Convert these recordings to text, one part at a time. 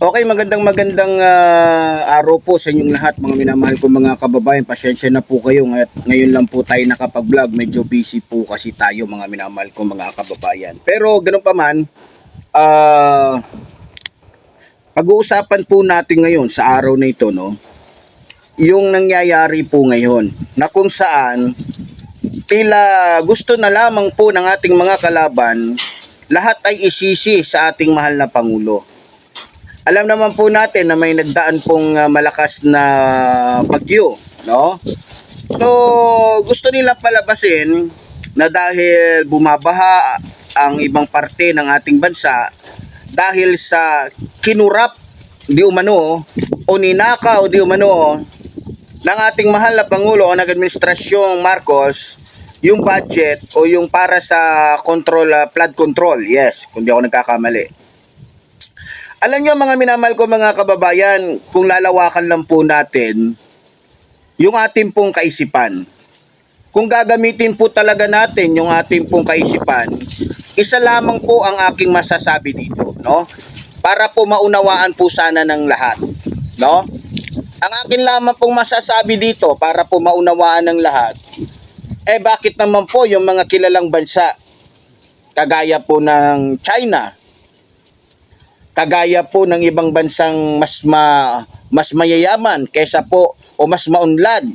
Okay, magandang magandang ah, araw po sa inyong lahat mga minamahal ko mga kababayan. Pasensya na po kayo ngayon, ngayon lang po tayo nakapag-vlog. Medyo busy po kasi tayo mga minamahal ko mga kababayan. Pero ganun pa man, ah pag-uusapan po natin ngayon sa araw na ito, no? Yung nangyayari po ngayon na kung saan tila gusto na lamang po ng ating mga kalaban lahat ay isisi sa ating mahal na Pangulo. Alam naman po natin na may nagdaan pong ah, malakas na bagyo, no? So, gusto nila palabasin na dahil bumabaha ang ibang parte ng ating bansa dahil sa kinurap di umano o ninakaw di umano ng ating mahal na Pangulo o ng Administrasyong Marcos yung budget o yung para sa control, ah, flood control. Yes, kung di ako nagkakamali. Alam nyo mga minamahal ko mga kababayan, kung lalawakan lang po natin yung ating pong kaisipan. Kung gagamitin po talaga natin yung ating pong kaisipan, isa lamang po ang aking masasabi dito, no? Para po maunawaan po sana ng lahat, no? Ang akin lamang pong masasabi dito para po maunawaan ng lahat, eh bakit naman po yung mga kilalang bansa kagaya po ng China, kagaya po ng ibang bansang mas ma, mas mayayaman kaysa po o mas maunlad,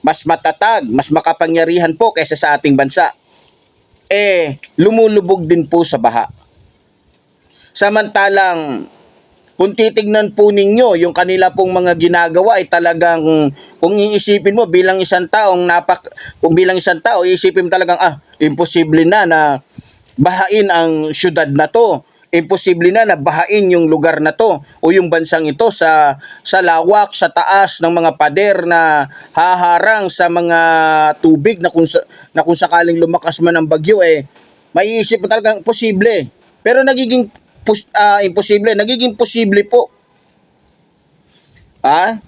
mas matatag, mas makapangyarihan po kaysa sa ating bansa. Eh, lumulubog din po sa baha. Samantalang kung titignan po ninyo yung kanila pong mga ginagawa ay talagang kung iisipin mo bilang isang taong napak kung bilang isang tao iisipin mo talagang ah imposible na na bahain ang syudad na to imposible na na bahain yung lugar na to o yung bansang ito sa sa lawak sa taas ng mga pader na haharang sa mga tubig na kung na kung sakaling lumakas man ang bagyo eh maiisip mo talagang posible. Pero nagiging ah, imposible nagiging posible po. Ha?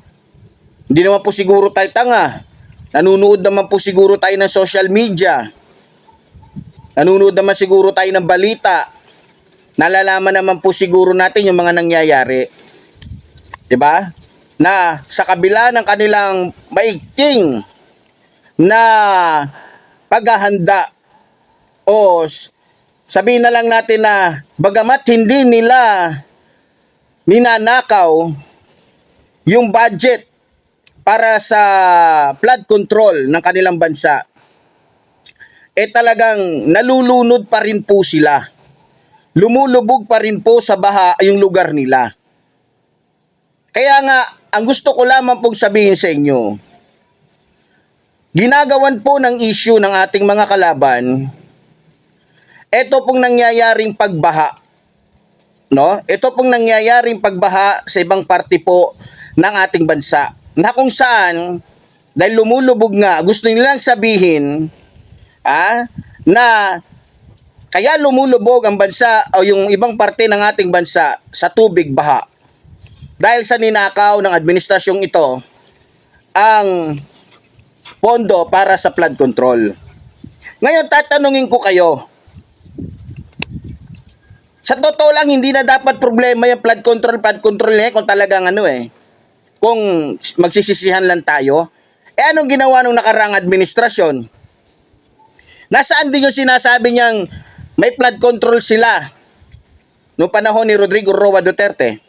Hindi naman po siguro tayo tanga. Nanonood naman po siguro tayo ng social media. Nanonood naman siguro tayo ng balita nalalaman naman po siguro natin yung mga nangyayari. 'Di ba? Na sa kabila ng kanilang maigting na paghahanda o sabihin na lang natin na bagamat hindi nila ninanakaw yung budget para sa flood control ng kanilang bansa eh talagang nalulunod pa rin po sila lumulubog pa rin po sa baha yung lugar nila. Kaya nga, ang gusto ko lamang pong sabihin sa inyo, ginagawan po ng issue ng ating mga kalaban, ito pong nangyayaring pagbaha, no? Ito pong nangyayaring pagbaha sa ibang parte po ng ating bansa. Na kung saan, dahil lumulubog nga, gusto nilang sabihin, ah, na kaya lumulubog ang bansa o yung ibang parte ng ating bansa sa tubig baha. Dahil sa ninakaw ng administrasyong ito ang pondo para sa flood control. Ngayon tatanungin ko kayo. Sa totoo lang hindi na dapat problema yung flood control, flood control niya kung talagang ano eh. Kung magsisisihan lang tayo. Eh anong ginawa nung nakarang administrasyon? Nasaan din yung sinasabi niyang may flood control sila noong panahon ni Rodrigo Roa Duterte?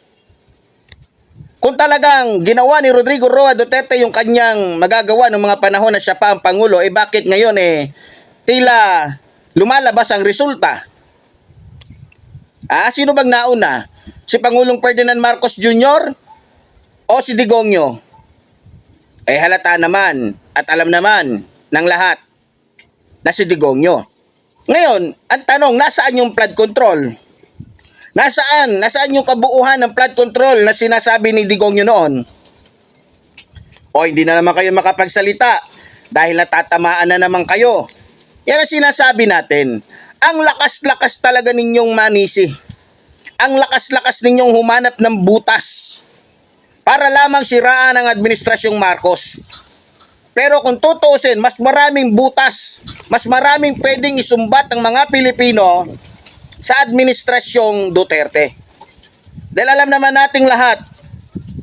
Kung talagang ginawa ni Rodrigo Roa Duterte yung kanyang magagawa ng mga panahon na siya pa ang Pangulo, eh bakit ngayon eh tila lumalabas ang resulta? Ah, sino bang nauna? Si Pangulong Ferdinand Marcos Jr. o si Digongyo? Eh halata naman at alam naman ng lahat na si Digongyo. Ngayon, ang tanong, nasaan yung flood control? Nasaan? Nasaan yung kabuuhan ng flood control na sinasabi ni Digongyo noon? O hindi na naman kayo makapagsalita dahil natatamaan na naman kayo. Yan ang sinasabi natin. Ang lakas-lakas talaga ninyong manisi. Ang lakas-lakas ninyong humanap ng butas para lamang siraan ang administrasyong Marcos. Pero kung tutuusin, mas maraming butas, mas maraming pwedeng isumbat ng mga Pilipino sa administrasyong Duterte. Dahil alam naman nating lahat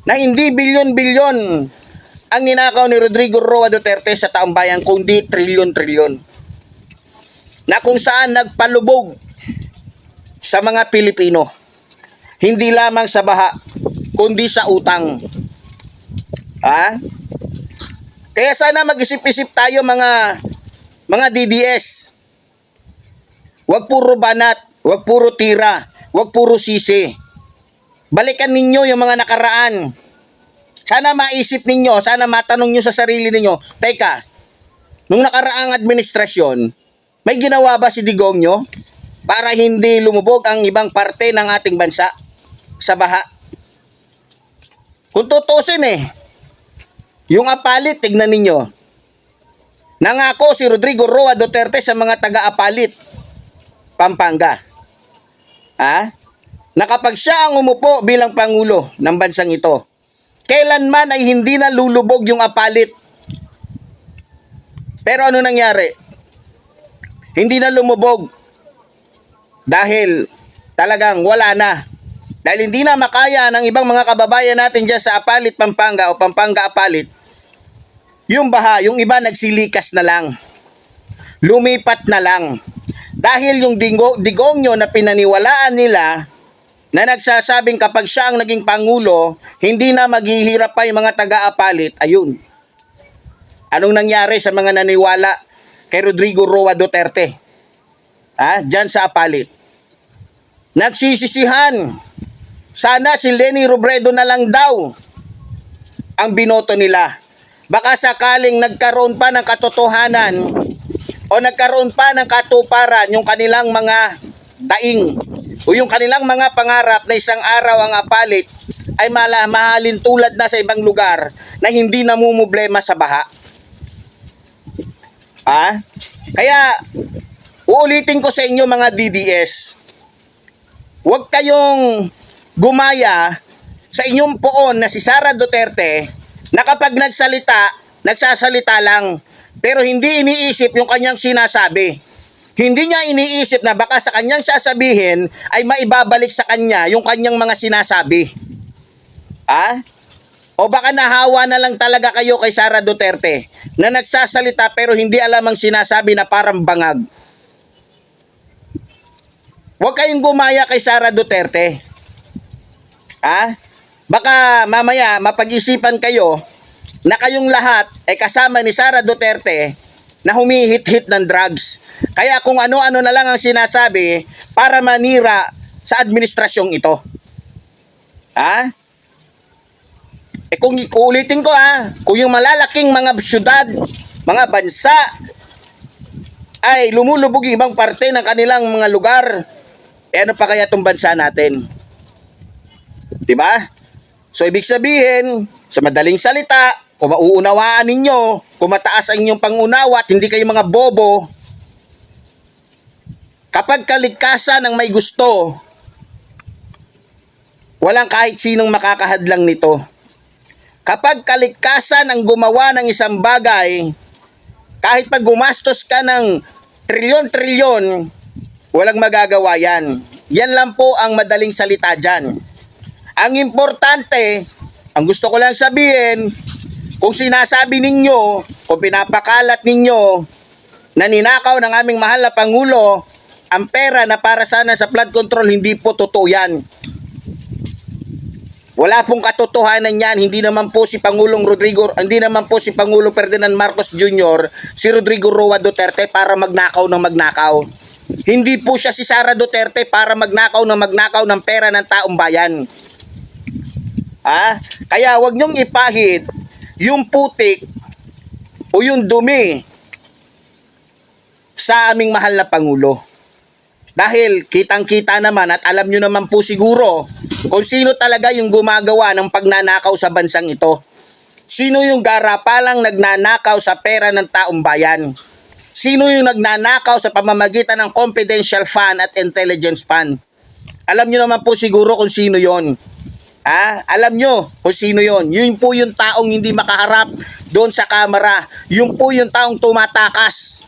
na hindi bilyon-bilyon ang ninakaw ni Rodrigo Roa Duterte sa taong bayan, kundi trilyon-trilyon. Na kung saan nagpalubog sa mga Pilipino. Hindi lamang sa baha, kundi sa utang. Ha? Kaya sana mag-isip-isip tayo mga mga DDS. Huwag puro banat, huwag puro tira, huwag puro sisi. Balikan ninyo yung mga nakaraan. Sana maisip ninyo, sana matanong nyo sa sarili ninyo, Teka, nung nakaraang administrasyon, may ginawa ba si Digong nyo para hindi lumubog ang ibang parte ng ating bansa sa baha? Kung tutusin eh, yung apalit, tignan ninyo. Nangako si Rodrigo Roa Duterte sa mga taga-apalit, Pampanga. Ha? Na siya ang umupo bilang Pangulo ng bansang ito, kailanman ay hindi na lulubog yung apalit. Pero ano nangyari? Hindi na lumubog dahil talagang wala na. Dahil hindi na makaya ng ibang mga kababayan natin dyan sa Apalit, Pampanga o Pampanga Apalit, yung baha, yung iba nagsilikas na lang. Lumipat na lang. Dahil yung dingo, digongyo na pinaniwalaan nila na nagsasabing kapag siya ang naging pangulo, hindi na maghihirap pa yung mga taga-apalit, ayun. Anong nangyari sa mga naniwala kay Rodrigo Roa Duterte? Ha? Diyan sa apalit. Nagsisisihan. Sana si Lenny Robredo na lang daw ang binoto nila. Baka sakaling nagkaroon pa ng katotohanan o nagkaroon pa ng katuparan yung kanilang mga daing o yung kanilang mga pangarap na isang araw ang apalit ay mahalin tulad na sa ibang lugar na hindi namumblema sa baha. Ah? Kaya uulitin ko sa inyo mga DDS. Huwag kayong gumaya sa inyong poon na si Sara Duterte na kapag nagsalita, nagsasalita lang pero hindi iniisip yung kanyang sinasabi. Hindi niya iniisip na baka sa kanyang sasabihin ay maibabalik sa kanya yung kanyang mga sinasabi. Ah? O baka nahawa na lang talaga kayo kay Sara Duterte na nagsasalita pero hindi alam ang sinasabi na parang bangag. Huwag kayong gumaya kay Sara Duterte. Ha? Baka mamaya mapag-isipan kayo na kayong lahat ay kasama ni Sara Duterte na humihit-hit ng drugs. Kaya kung ano-ano na lang ang sinasabi para manira sa administrasyong ito. Ha? Eh kung ulitin ko ha, kung yung malalaking mga syudad, mga bansa ay lumulubog ibang parte ng kanilang mga lugar, eh ano pa kaya itong bansa natin? 'Di ba? So ibig sabihin, sa madaling salita, kung mauunawaan ninyo, kung mataas ang inyong pangunawa at hindi kayo mga bobo, kapag kaligkasan ang may gusto, walang kahit sinong makakahadlang nito. Kapag kaligkasan ang gumawa ng isang bagay, kahit pag gumastos ka ng trilyon-trilyon, walang magagawa yan. Yan lang po ang madaling salita dyan. Ang importante, ang gusto ko lang sabihin, kung sinasabi ninyo, kung pinapakalat ninyo, na ninakaw ng aming mahal na Pangulo, ang pera na para sana sa flood control, hindi po totoo yan. Wala pong katotohanan yan. Hindi naman po si Pangulong Rodrigo, hindi naman po si Pangulo Ferdinand Marcos Jr., si Rodrigo Roa Duterte para magnakaw ng magnakaw. Hindi po siya si Sara Duterte para magnakaw ng magnakaw ng pera ng taong bayan. Ha? Kaya wag niyong ipahid yung putik o yung dumi sa aming mahal na Pangulo. Dahil kitang-kita naman at alam nyo naman po siguro kung sino talaga yung gumagawa ng pagnanakaw sa bansang ito. Sino yung garapalang nagnanakaw sa pera ng taong bayan? Sino yung nagnanakaw sa pamamagitan ng confidential fund at intelligence fund? Alam nyo naman po siguro kung sino yon. Ah, alam nyo kung sino yon. Yun po yung taong hindi makaharap doon sa kamera. Yun po yung taong tumatakas.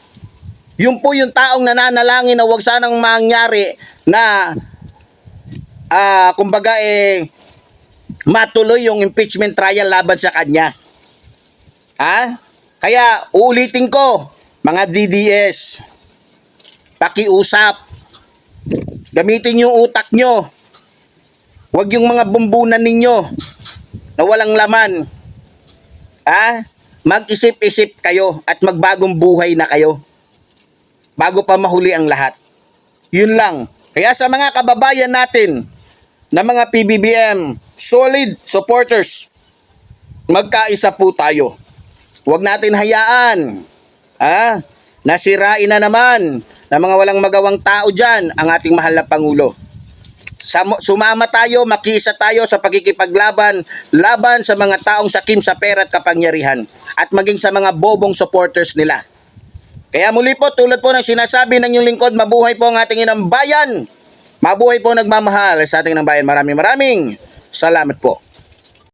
Yun po yung taong nananalangin na wag sanang mangyari na ah, kumbaga eh, matuloy yung impeachment trial laban sa kanya. Ha? Kaya uulitin ko, mga DDS, pakiusap, gamitin yung utak nyo. Huwag yung mga bumbunan ninyo na walang laman. Ha? Mag-isip-isip kayo at magbagong buhay na kayo bago pa mahuli ang lahat. Yun lang. Kaya sa mga kababayan natin na mga PBBM, solid supporters, magkaisa po tayo. Huwag natin hayaan. Ha? Nasirain na naman ng mga walang magawang tao dyan ang ating mahal na Pangulo. Sumama tayo, makiisa tayo sa pagkikipaglaban laban sa mga taong sakim sa pera at kapangyarihan at maging sa mga bobong supporters nila. Kaya muli po, tulad po ng sinasabi ng inyong lingkod, mabuhay po ang ating inang bayan. Mabuhay po nagmamahal sa ating inang bayan. Maraming maraming salamat po.